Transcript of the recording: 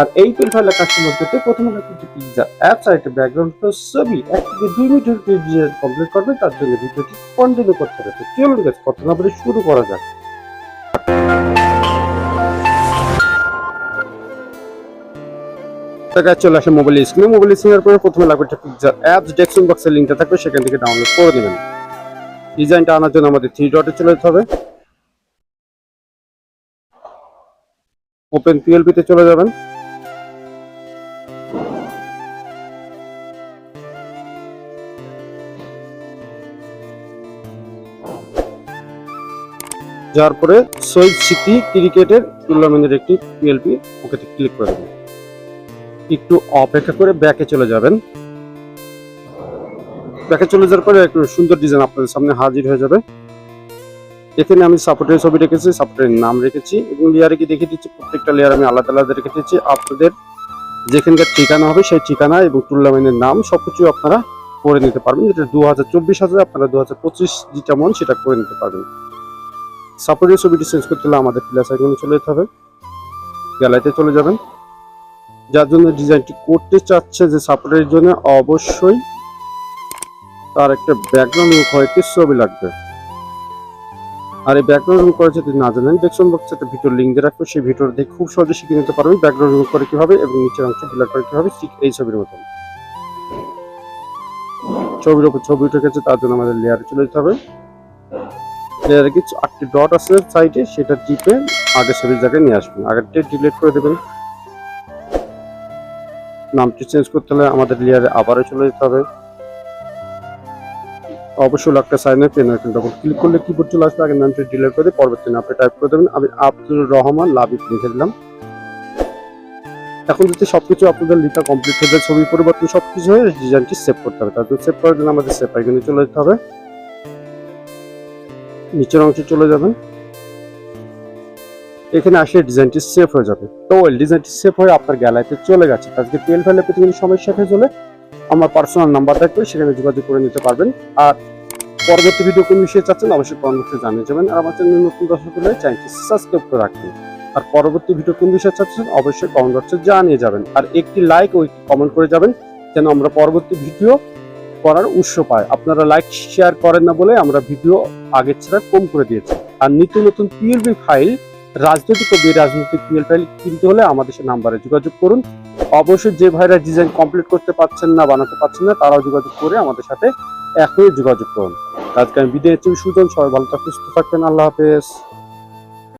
আর এই পিএল ফাইলটা কাস্টমার করতে প্রথমে একটি পিৎজা অ্যাপ সাইটে ব্যাকগ্রাউন্ড ছবি, এক থেকে দুই মিনিটের ভিডিও কমপ্লিট করবেন তার জন্য ভিডিওটি কন্টিনিউ করতে হবে। তো চলুন গেছে কথা না বলে শুরু করা যাক। টাকা চলে আসে মোবাইল স্ক্রিনে মোবাইল স্ক্রিনের পরে প্রথমে লাগবে একটা পিকচার অ্যাপস ডেস্কটপ বক্সের লিঙ্কটা থাকবে, সেখান থেকে ডাউনলোড করে নেবেন। ডিজাইনটা আনার জন্য আমাদের থ্রি ডটে চলে যেতে হবে। ওপেন পিএলপি তে চলে যাবেন। যার পরে শহীদ সিটি ক্রিকেটের টুর্নামেন্টের একটি পিএলপি ওকেতে ক্লিক করে দেবেন। একটু অপেক্ষা করে ব্যাকে চলে যাবেন। ব্যাকে চলে যাওয়ার পরে একটু সুন্দর ডিজাইন আপনাদের সামনে হাজির হয়ে যাবে। এখানে আমি সাপোর্টের ছবি রেখেছি সাপোর্টের নাম রেখেছি এবং লেয়ারে কি দেখে দিচ্ছি, প্রত্যেকটা লেয়ার আমি আলাদা আলাদা রেখে দিচ্ছি। আপনাদের যেখানকার ঠিকানা হবে সেই ঠিকানা এবং টুর্নামেন্টের নাম সবকিছু আপনারা করে নিতে পারবেন। যেটা দু হাজার চব্বিশ হাজার, আপনারা দু হাজার পঁচিশ যেটা মন সেটা করে নিতে পারবেন। সাপোর্টের ছবিটি চেঞ্জ করতে হলে আমাদের প্লাস আইকনে চলে যেতে হবে। গ্যালারিতে চলে যাবেন। যার জন্য ডিজাইনটি করতে চাচ্ছে যে সাপোর্টের জন্য অবশ্যই তার একটা ব্যাকগ্রাউন্ড কয়েকটি ছবি লাগবে। আর এই ব্যাকগ্রাউন্ড রিমুভ করে যদি না জানেন ডেসক্রিপশন বক্সে একটা ভিডিও লিঙ্ক দিয়ে রাখব। সেই ভিডিও দেখে খুব সহজে শিখে নিতে পারবেন ব্যাকগ্রাউন্ড রিমুভ করে কীভাবে এবং নিচের অংশ ডিলিট করে কীভাবে ঠিক এই ছবির মতন। ছবির উপর ছবি উঠে গেছে, তার জন্য আমাদের লেয়ারে চলে যেতে হবে। লেয়ারে কিছু আটটি ডট আছে সাইডে সেটা টিপে আগের ছবির জায়গায় নিয়ে আসবেন। আগেরটা ডিলিট করে দেবেন। নামটি চেঞ্জ করতে হলে আমাদের লেয়ারে আবারও চলে যেতে হবে। অবশ্যই একটা সাইনের পেন আইকন ডবল ক্লিক করলে কিবোর্ড চলে আসবে। আগে নামটি ডিলিট করে দিয়ে পরবর্তী নামটি টাইপ করে দেবেন। আমি আব্দুল রহমান লাবিব লিখে দিলাম। এখন যদি সবকিছু আপনাদের লেখা কমপ্লিট হয়ে যায়, ছবি পরিবর্তন সবকিছু হয়ে ডিজাইনটি সেভ করতে হবে। তার জন্য সেভ করার জন্য আমাদের সেভ আইকনে চলে যেতে হবে। নিচের অংশে চলে যাবেন। এখানে আসলে ডিজাইনটি সেভ হয়ে যাবে। তো ওই ডিজাইনটি সেভ হয়ে আপনার গ্যালারিতে চলে গেছে। আজকে তেল ফেলে পেতে কোনো সমস্যা হয়ে চলে আমার পার্সোনাল নাম্বার থাকবে, সেখানে যোগাযোগ করে নিতে পারবেন। আর পরবর্তী ভিডিও কোন বিষয়ে চাচ্ছেন অবশ্যই কমেন্ট জানিয়ে যাবেন। আর আমার চ্যানেল নতুন দর্শক হলে চ্যানেলটি সাবস্ক্রাইব করে রাখবেন। আর পরবর্তী ভিডিও কোন বিষয়ে চাচ্ছেন অবশ্যই কমেন্ট বক্সে জানিয়ে যাবেন। আর একটি লাইক ও কমেন্ট করে যাবেন, যেন আমরা পরবর্তী ভিডিও করার উৎস পাই আপনারা লাইক শেয়ার করেন না বলে আমরা ভিডিও আগের ছাড়া কম করে দিয়েছি। আর নিত্য নতুন পিএলবি ফাইল রাজনৈতিক ও রাজনৈতিক পিএল ফাইল কিনতে হলে আমাদের নাম্বারে যোগাযোগ করুন। অবশ্যই যে ভাইরা ডিজাইন কমপ্লিট করতে পারছেন না, বানাতে পারছেন না, তারাও যোগাযোগ করে আমাদের সাথে এখনই যোগাযোগ করুন। আজকে আমি বিদায় সুজন সবাই ভালো থাকুন সুস্থ থাকবেন, আল্লাহ হাফেজ।